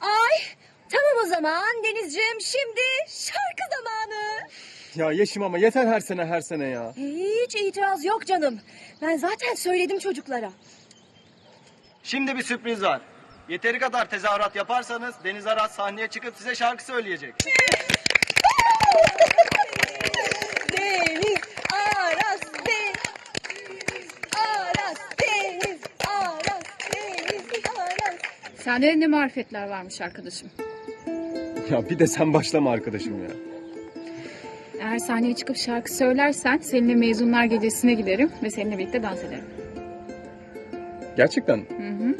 Ay tamam o zaman Denizciğim şimdi şarkı zamanı. Ya Yeşim ama yeter her sene her sene ya. Hiç itiraz yok canım. Ben zaten söyledim çocuklara. Şimdi bir sürpriz var. Yeteri kadar tezahürat yaparsanız Deniz Aras sahneye çıkıp size şarkı söyleyecek. Deniz Aras Deniz Aras Deniz Aras Deniz Aras. Sende de ne marifetler varmış arkadaşım. Ya bir de sen başlama arkadaşım ya. Eğer sahneye çıkıp şarkı söylersen seninle mezunlar gecesine giderim ve seninle birlikte dans ederim. Gerçekten. Hı hı.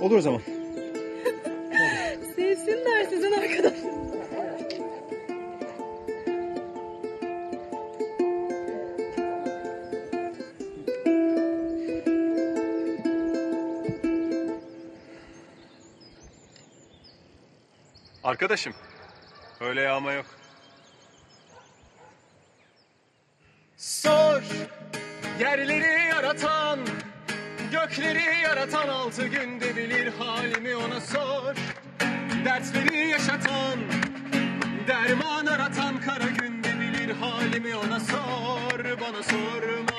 Olur o zaman. Sevsinler sizin arkadaş. Arkadaşım. Öyle yağma yok. Sor yerleri yaratan Gökleri yaratan altı günde bilir halimi ona sor Dertleri yaşatan Derman aratan kara günde bilir halimi ona sor Bana sorma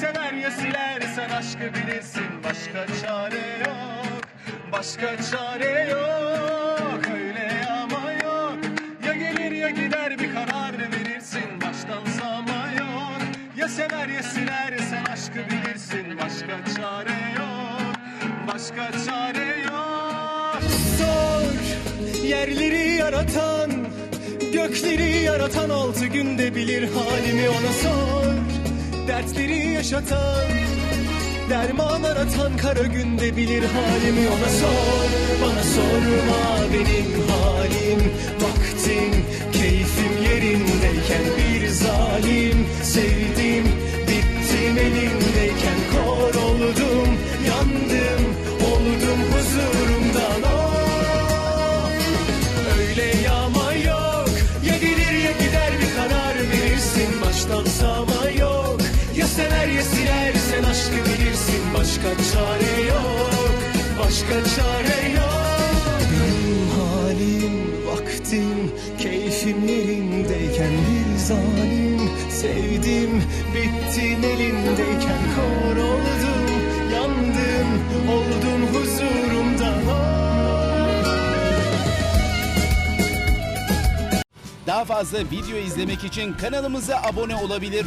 sever ya silersen aşkı bilirsin. Başka çare yok Başka çare yok. Öyle ama yok. Ya gelir ya gider bir karar verirsin. Baştan sağma yok. Ya sever ya silersen aşkı bilirsin. Başka çare yok Başka çare yok. Sor yerleri yaratan Gökleri yaratan altı günde bilir halimi ona sor Dertleri yaşatan Derman aratan kara günde bilir halimi. Ona sor Bana sorma benim halim sever silersen aşkı bilirsin. Başka çare yok Başka çare yok. Benim halim vaktim Keyfim yerindeyken bir zalim. Sevdim bittin elindeyken kor oldum. Yandım oldum huzurumdan Daha fazla video izlemek için kanalımıza abone olabilir.